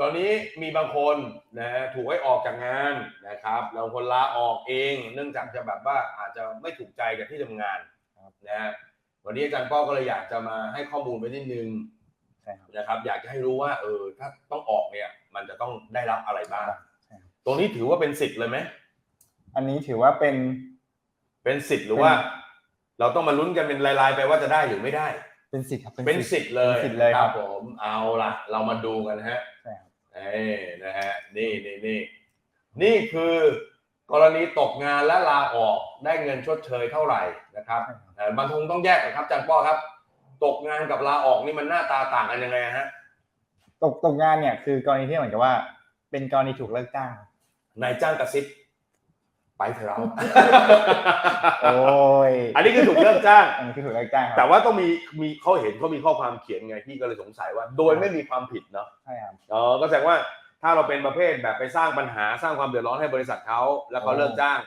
ตอนนี้มีบางคนนะฮะถูกให้ออกจากงานนะครับแล้วบางคนลาออกเอง เนื่องจากจะแบบว่าอาจจะไม่ถูกใจกับที่ทำงานครับนะฮะวันนี้อาจารย์ป้อก็เลยอยากจะมาให้ข้อมูลไปนิดนึงใช่ครับนะครับ อยากจะให้รู้ว่า เออ ถ้าต้องออกเนี่ย มันจะต้องได้รับอะไรบ้างใช่ครับตรงนี้ถือว่าเป็นสิทธิ์เลยไหมอันนี้ถือว่าเป็นเป็นสิทธิ์หรือว่า เราต้องมาลุ้นกันเป็นรายๆไปว่าจะได้หรือไม่ได้ เป็นสิทธิ์ครับเป็นสิทธิ์เลยเป็นสิทธิ์เลยครับผมเอาล่ะเรามาดูกันฮะใช่ครับ เอ้นะฮะนี่นี่นี่นี่คือกรณีตกงานและลาออกได้เงินชดเชยเท่าไหร่นะครับใช่ครับเอ่อมันคงต้องแยกกันครับอาจารย์ป้อครับ ตกงานกับลาออกนี่มันหน้าตาต่างกันยังไงฮะตกตกงานเนี่ยคือกรณีที่เหมือนกับว่า เป็นกรณีถูกเลิกจ้างนายจ้างกระซิบ ไปเถอะเราโอ้ยอันนี้คือถูกเลิกจ้าง อันนี้คือถูกเลิกจ้างคแต่รับว่าต้องมีมีเขาเห็นเขามีข้อความเขียนไงพี่ก็เลยสงสัยว่า โดยไม่มีความผิดเนาะใช่ครับอ๋อก็แสดงว่าถ้าเราเป็นประเภทแบบไปสร้างปัญหาสร้างความเดือดร้อนให้บริษัทเขาแล้วเขาเลิกจ้าง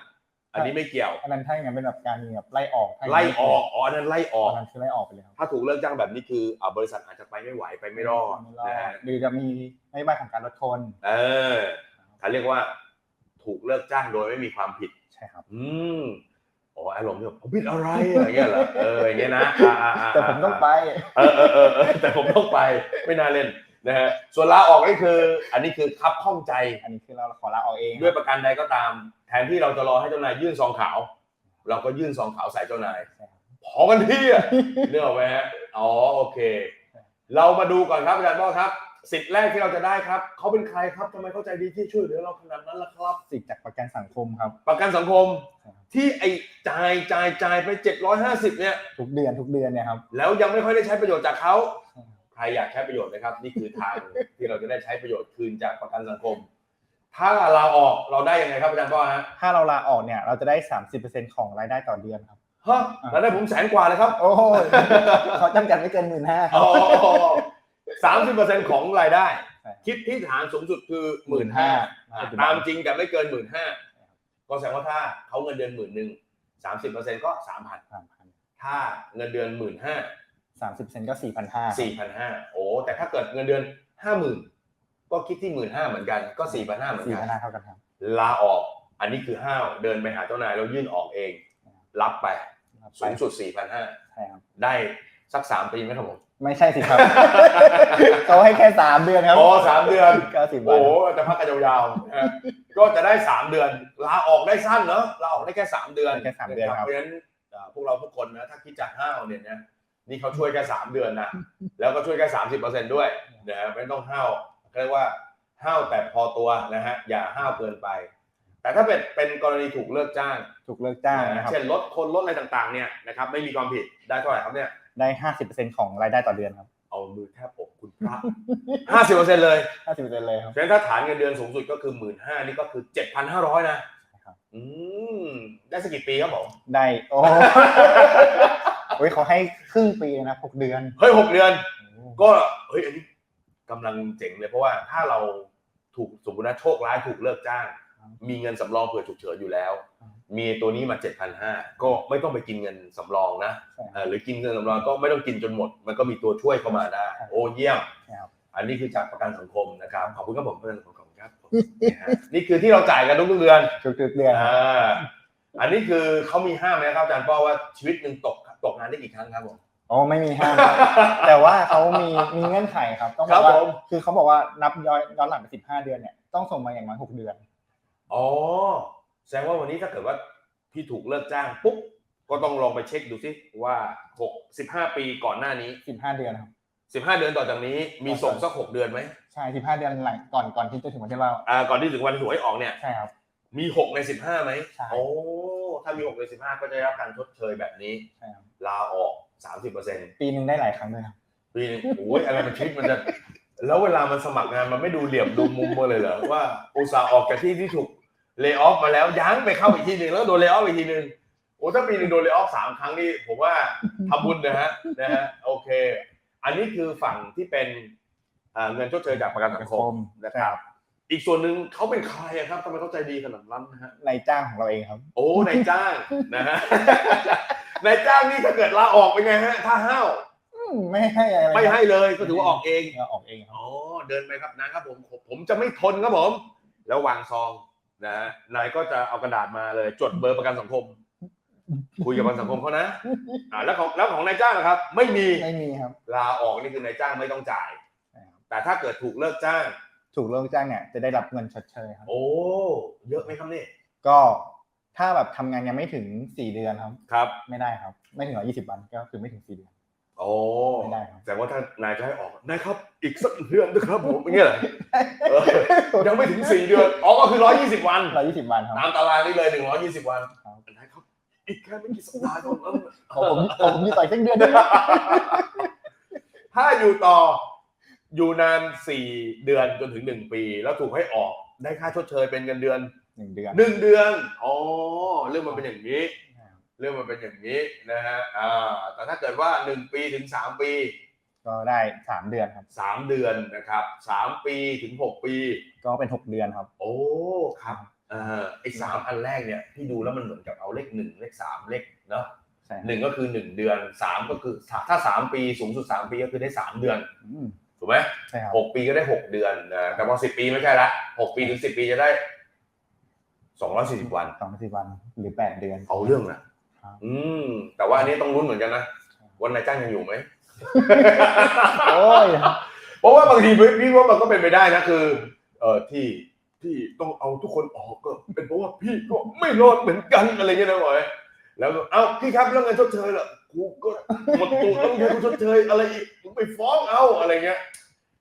อันนี้ไม่เกี่ยว อันนั้นถ้าอย่างนั้นเป็นแบบการแบบไล่ออกถ้าย่างไล่นั้นออกอ๋ออันนั้นไล่ออก อันนั้นคือไล่ออกไปเลยครับถ้าถูกเลิกจ้างแบบนี้คืออ่าบริษัทอาจจะไปไม่ไหวไปไม่รอดไม่รอนะดฮะหรือจะมีนโยบายของการลดคนเออเขาเรียกว่า ถูกเลิกจ้างโดยไม่มีความผิด ใช่ครับ อืมอ๋ออารมณ์ที่แบบผมผิดอะไรอะไรเงี้ยเหรอเอออย่างเงี้ยนะอ่าอ่าอ่าแต่ผมต้องไป เออเออเออเออแต่ผมต้องไปไม่น่าเล่นนะฮะส่วนลาออกนี่คือ อันนี้คือคับข้องใจ อันนี้คือเราขอลาออกเองด้วยประการใดก็ตาม แทนที่เราจะรอให้เจ้านายยื่นซองขาว เราก็ยื่นซองขาวใส่เจ้านายใช่ครับพอกันที่อะเนื้ออกไหมฮะอ๋อโอเค เรามาดูก่อนครับอาจารย์ป้อครับ สิทธิ์แรกที่เราจะได้ครับ เขาเป็นใครครับทำไมเข้าใจดีที่ช่วยเหลือเราขนาดนั้นล่ะครับ สิทธิจากประกันสังคมครับ ประกันสังคมใช่ครับที่ไอ้จ่ายจ่ายจ่ายไป 750 เนี่ย ทุกเดือนทุกเดือนเนี่ยครับ แล้วยังไม่ค่อยได้ใช้ประโยชน์จากเขาใช่ครับใครอยากใช้ประโยชน์นะครับ นี่คือทางที่เราจะได้ใช้ประโยชน์คืนจากประกันสังคม ถ้าเราออกเราได้ยังไงครับอาจารย์ป้อฮะถ้าเราลาออกเนี่ยเราจะได้ 30%ของรายได้ต่อเดือนครับฮะแล้วได้ผมแสนกว่าเลยครับ โอ้ยเขาจำกัดไม่เกินหมื่นห้าครัอ๋บอ สามสิบเปอร์เซ็นต์ของรายได้ใช่คิดที่ฐานสูงสุดคือหมื่นห้าตามจริงแต่ไม่เกินหมื่นห้าก็แสดงว่าถ้าเขาเงินเดือนหมื่นหนึ่งสามสิบเปอร์เซ็นต์ก็สามพันสามพันถ้าเงินเดือนหมื่นห้าสามสิบเซนก็สี่พันห้าสี่พันห้าโอ้แต่ถ้าเกิดเงินเดือนห้าหมื่นก็คิดที่หมื่นห้าเหมือนกันก็สี่พันห้าเหมือนสี่กัพันนห้าเท่ากันครับลาออกอันนี้คือห้าวเดินไปหาเจ้านายแล้วยื่นออกเอง รับไปครับสูงสุดสี่พันห้าใช่ครับได้สักสามปีไหมครับผม ไม่ใช่สิครับ เขาให้แค่สามเดือนครับอ๋อสามเดือนเก้าสิบวัโอ้นโหจะพักกันยาวๆนะฮะก็จะได้สามเดือนลาออกได้สั้นเนอะลาออกได้แค่สามเดือนได้แค่สามเดือนครับเพราะฉะนั้นอ่าพวกเราทุกคนนะถ้าคิดจากห้าวเนี่ยนะนี่เขาช่วยแค่สามเดือนนะแล้วก็ช่วยแค่สามสิบเปอร์เซ็นด้วยนะฮะไม่ต้องห้าวเรียกว่าห้าวแต่พอตัวนะฮะอย่าห้าวเกินไป แต่ถ้าเป็นเป็นกรณีถูกเลิกจ้าง ถูกเลิกจ้างนะนะครับเช่นลดคนลดอะไรต่างๆเนี่ยนะครับไม่มีความผิดได้เท่าไหร่ครับเนี่ย ได้ห้าสิบเปอร์เซ็นของรายได้ต่อเดือนครับ เอามือแทบอกคุณพระห้าสิบเปอร์เซ็นเลยห้าสิบเปอร์เซ็นเลยครับฉะนั้นถ้าฐานเงินเดือนสูงสุดก็คือหมื่นห้านี่ก็คือเจ็ดพันห้าร้อยนะครับอืมได้สักกี่ปีครับผมได้โอ้โอ้ยเขาให้ครึ่งปีเลยนะหกเดือนเฮ้ยหกเดือน ก็เฮ้ยอันนี้กำลังเจ๋งเลยเพราะว่าถ้าเราถูกสมมตินะโชคร้ายถูกเลิกจ้าง มีเงินสำรองเผื่อฉุกเฉินอยู่แล้ว มีตัวนี้มาเจ็ดพันห้าก็ไม่ต้องไปกินเงินสำรองนะใช่คเอรับอหรือกินเงินสำรองก็ไม่ต้องกินจนหมด มันก็มีตัวช่วยเข้ามาได้ครับโอ้เยี่ยมครับอันนี้คือจากประกันสังคมนะครับ ขอบคุณครับผมเพื่อนขอบคุณครับผมนี่ฮะนี่คือที่เราจ่ายกันทุกๆเดือนทุกๆเดือนครับอ่าอันนี้คือเขามีห้ามไหมครับอาจารย์ป้อว่าชีวิตหนึ่งตกตกงานได้กี่ครั้งครับผมโอ้ไม่มีห้ามครับแต่ว่าเขามีมีเงื่อนไขครับต้องบครัอบกว่าผมคือเขาบอกว่านับย้อนย้อนหลังไปสิบห้าเดือนเนี่ยต้องส่งมาอย่างน้อยหกเดือนอ๋อ แสดงว่าวันนี้ถ้าเกิดว่าพี่ถูกเลิกจ้างปุ๊บก็ต้องลองไปเช็คดูสิว่าหกสิบห้าปีก่อนหน้านี้สิบห้าเดือนครับสิบห้าเดือนต่อจากนี้มีส่งสักหกเดือนไหมใช่สิบห้าเดือนหลังก่อนก่อนที่จะถึงวันที่เราอ่าก่อนที่ถึงวันหวยออกเนี่ยใช่ครับมีหกในสิบห้าไหมใช่โอ้ถ้ามีหกในสิบห้าก็จะได้รับการชดเชยแบบนี้ใช่ครับลาออกสามสิบเปอร์เซ็นต์ปีหนึ่งได้หลายครั้งด้วยครับปีหนึงโอ้ยอะไรมันชีวิตมันจะแล้วเวลามันสมัครงานมันไม่ดูเหลี่ยมดูมุมมาเลยเหรอว่าอุตส่าห์ออกจากที่ที่ถูก เล y o ออฟมาแล้วยั้งไปเข้าอีกทีหนึ่งแล้วโดนเล y o ออฟอีกทีหนึ่งโอ้ถ้าปีหนึ่งโดนเล y o ออฟสามครั้งนี่ผมว่าทำบุญนะฮะนะฮะโอเค อันนี้คือฝั่งที่เป็นอ่าเงินชดเชยจากประกันสังคมนะครับ อีกส่วนหนึ่งเขาเป็นใครอะครับทำไมเขาใจดีขนาดนั้นนะฮะนายจ้างของเราเองครับ โอ้นายจ้างนะฮะนายจ้างนี่ถ้าเกิดลาออกเป็นไงฮะถ้าห้าวมไม่ให้อะไรไม่ให้เลยก็ถือว่าออกเองเราออกเองครับอ๋อเดินไปครับนะครับผมผมผมจะไม่ทนครับผม แล้ววางซอง นะฮะนายก็จะเอากระดาษมาเลย จดเบอร์ประกันสังคม คุยกับประกันสังคมเขานะอ่าแล้วของแล้วของนายจ้างนะครับ ไม่มีไม่มีครับ ลาออกนี่คือนายจ้างไม่ต้องจ่ายใช่ครับแต่ถ้าเกิดถูกเลิกจ้าง ถูกเลิกจ้างเนี่ยจะได้รับเงินชดเชยครับ โอ้เยอะไหมครับนี่ก็ถ้าแบบทำงานยังไม่ถึงสี่เดือนครับ ครับ ไม่ได้ครับ ไม่ถึงร้อยี่สิบวันก็คือไม่ถึงสี่เดือน โอ้ไม่ได้ครับแต่ว่าถ้านายจะให้ออกนายครับ อีกสักเดือนนะครับผมอย่างเงี้ยเหรอเออยังไม่ถึงสี่เดือนอ๋อก็คือร้อยยี่สิบวัน ร้อยี่สิบวันครับ ตามตารางนี่เลยหนึ่งร้อยยี่สิบวันครับ นายครับ อีกแค่ไม่กี่สัปดาห์เท่านั้นของผมของผมมีต่อยสักเดือนนึงถ้าอยู่ต่ออยู่นานสี่เดือนจนถึงหนึ่งปี แล้วถูกให้ออกได้ค่าชดเชยเป็นเงินเดือนหนึ่งเดือนหนึ่งเดือนอ๋อเรื่องมันเป็นอย่างนี้ เรื่องมันเป็นอย่างนี้นะฮะอ่าแต่ถ้าเกิดว่าหนึ่งปีถึงสามปี ก็ได้สามเดือนครับสามเดือนนะครับสามปีถึงหกปี ก็เป็นหกเดือนครับ โอ้ครับเอ่าไอ้สามอันแรกเนี่ยที่ดูแล้วมันเหมือนกับเอาเลขหนึ่งเลขสามเลขเนาะใช่ครับหนึ่งก็คือหนึ่งเดือนสามก็คือถ้าสามปีสูงสุดสามปีก็คือได้สามเดือนอืมถูกไหมใช่ครับหกปีก็ได้หกเดือนนะแต่พอสิบปีไม่ใช่ละหกปีถึงสิบปีจะได้สองร้อยสี่สิบวันสองสิบวันหรือแปดเดือนเอาเรื่องนะครับ อืม แต่ว่าอันนี้ต้องรุ้นเหมือนกันนะวันนายจ้างยังอยู่ไหมโอ้ยเพราะว่าบางทีพี่ว่ามันก็เป็นไปได้นะคือ เออที่ที่ต้องเอาทุกคนออกก็ เป็นเพราะว่าพี่ก็ไม่รอดเหมือนกันอะไรเงี้ยนะบอยแล้วก็เอ้าพี่ครับเรื่องเงินชดเชยล่ะกูก็หมดตัวต้องใช้กูชดเชยอะไรอีกมึงไปฟ้องเอาอะไรเงี้ย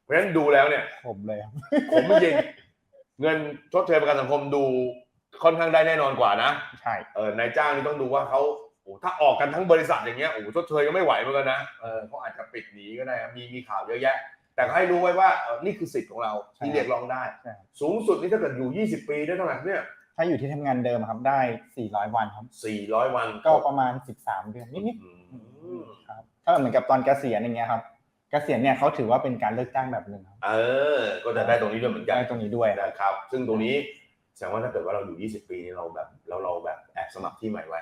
เพราะฉะนั้นดูแล้วเนี่ยผมเลยครับผมจริงเงินชดเชยประกันสังคมดู ค่อนข้างได้แน่นอนกว่านะ ใช่เออนายจ้างนี่ต้องดูว่าเขาโอ้ถ้าออกกันทั้งบริษัทอย่างเงี้ยโอ้ชดเชยก็ไม่ไหวเหมือนกันนะเออเขาอาจจะปิดหนีก็ได้ครับมีมีข่าวเยอะแยะ แต่ก็ให้รู้ไว้ว่าเออนี่คือสิทธิ์ของเราที่เรียกร้องได้ ใช่ครับสูงสุดนี่ถ้าเกิดอยู่ 20 ปีได้เท่าไหร่เนี่ยถ้าอยู่ที่ทำงานเดิมครับได้สี่ร้อยวันครับ 400 วันก็ประมาณสิบสามเดือนนิดอืมๆครับถ้าเหมือนกับตอนเกษียณอย่างเงี้ยครับ เกษียณเนี่ยเขาถือว่าเป็นการเลิกจ้างแบบหนึ่งครับเออ ก็จะได้ตรงนี้ด้วยเหมือนกัน ได้ตรงนี้ด้วย นะนะครับซึ่งตรงนี้ แสดงว่าถ้าเกิดว่าเราอยู่ 20 ปีนี่เราแบบเราเราแบบแอบสมัครที่ใหม่ไว้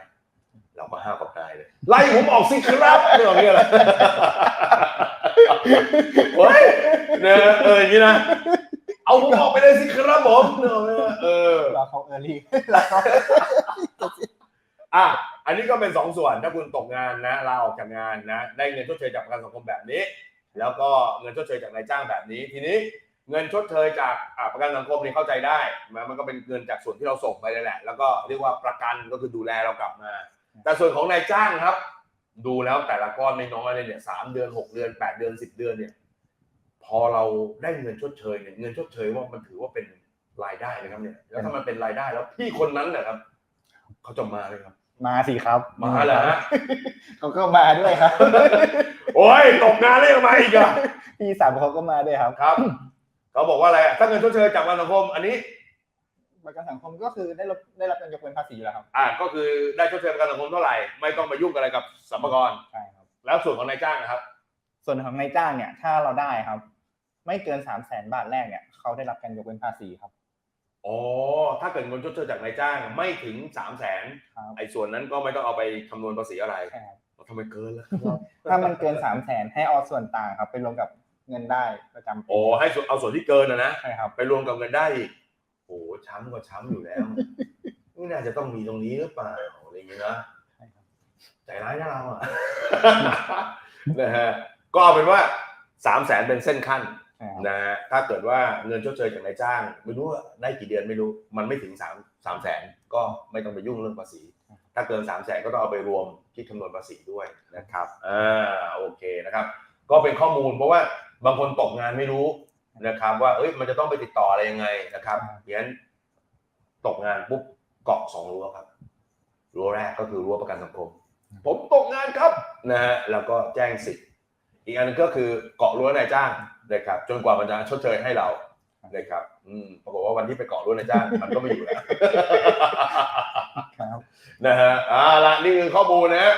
เราก็ห้าวกับนายเลย ไล่ผมออกสิครับเรื่องนี้อะไรเฮ้ยเนี่ยเอออย่างนี้นะเอาผมออกไปเลยสิครับผมเนี่ยเออรอเขาเออรี่รอเขาอะอันนี้ก็เป็นสองส่วนถ้าคุณตกงานนะลาออกจากงานนะ ได้เงินชดเชยจากประกันสังคมแบบนี้ แล้วก็เงินชดเชยจากนายจ้างแบบนี้ทีนี้ เงินชดเชยจากอ่าประกันสังคมนี่เข้าใจได้มันมันก็เป็นเงินจากส่วนที่เราส่งไปเลยแหละ แล้วก็เรียกว่าประกันก็คือดูแลเรากลับมา แต่ส่วนของนายจ้างครับ ดูแล้วแต่ละก้อนไม่น้อยเลยเนี่ยสามเดือนหกเดือนแปดเดือนสิบเดือนเนี่ย พอเราได้เงินชดเชยเนี่ยเงินชดเชยว่ามันถือว่าเป็นรายได้นะครับเนี่ย แล้วถ้ามันเป็นรายได้แล้วพี่คนนั้นนะครับเขาจะมาเลยครับ มาสิครับ มาเหรอฮะเขาก็มาด้วยครับ โอ้ยตกงานแล้วยังมาอีกอะพี่สามเขาก็มาด้วยครับครับ เขาบอกว่าอะไรอะถ้าเงินชดเชยจากประกันสังคมอันนี้ ประกันสังคมก็คือได้รับได้รับการยกเว้นภาษีอยู่แล้วครับอ่าก็คือได้ชดเชยประกันสังคมเท่าไหร่ไม่ต้องไปยุ่งอะไรกับสัมภาระใช่ครับ แล้วส่วนของนายจ้างนะครับ ส่วนของนายจ้างเนี่ย ถ้าเราได้ครับ ไม่เกินสามแสนบาทแรกเนี่ยเขาได้รับการยกเว้นภาษีครับ อ๋อถ้าเกิดเงินชดเชยจากนายจ้างไม่ถึงสามแสนครับไอ้ส่วนนั้นก็ไม่ต้องเอาไปคำนวณภาษีอะไรใช่ครับ ทำไมเกินล่ะ ถ้ามันเกินสามแสนให้เอาส่วนต่างครับไปรวมกับ เงินได้ประจำปีโอ้ให้ส่วนเอาส่วนที่เกินนะนะใช่ครับ ไปรวมกับเงินได้อีกโอ้ช้ำก็ช้ำอยู่แล้วนี่น่าจะต้องมีตรงนี้หรือเปล่าอะไรอย่างเงี้ยนะใช่ครับใจร้ายนะเราอะนะฮะก็เอาเป็นว่าสามแสนเป็นเส้นขั้นใช่ครับนะฮะถ้าเกิดว่าเงินชดเชยจากนายจ้าง ไม่รู้ว่าได้กี่เดือนไม่รู้ มันไม่ถึงสามสามแสนก็ไม่ต้องไปยุ่งเรื่องภาษี ถ้าเกินสามแสนก็ต้องเอาไปรวมคิดคำนวณภาษีด้วยนะครับอ่าโอเคนะครับ ก็เป็นข้อมูลเพราะว่า บางคนตกงานไม่รู้นะครับ ว่าเอ้ยมันจะต้องไปติดต่ออะไรยังไงนะครับเพราะฉะนั้นตกงานปุ๊บเกาะสองรั้วครับรั้วแรกก็คือรั้วประกันสังคม ผมตกงานครับนะฮะแล้วก็แจ้งสิทธิ์อีกอันหนึงก็คือเกาะรั้วนายจ้างนะครับจนกว่ามันจะชดเชยให้เรานะครับอืมปรากฏว่าวันที่ไปเกาะรั้วนายจ้างมันก็ไม่อยู่แล้วครับนะฮะอ่าละนี่คือข้อมูลนะฮะ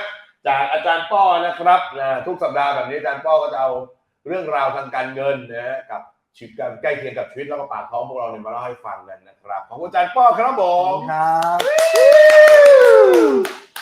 จากอาจารย์ป้อนะครับนะทุกสัปดาห์แบบนี้อาจารย์ป้อก็จะเอา เรื่องราวทางการเงินนะฮะกับชีวิตการใกล้เคียงกับชีวิตแล้วก็ปากท้องพวกเราเนี่ยมาเล่าให้ฟังกันนะครับ ขอบคุณอาจารย์ป้อครับผมครับ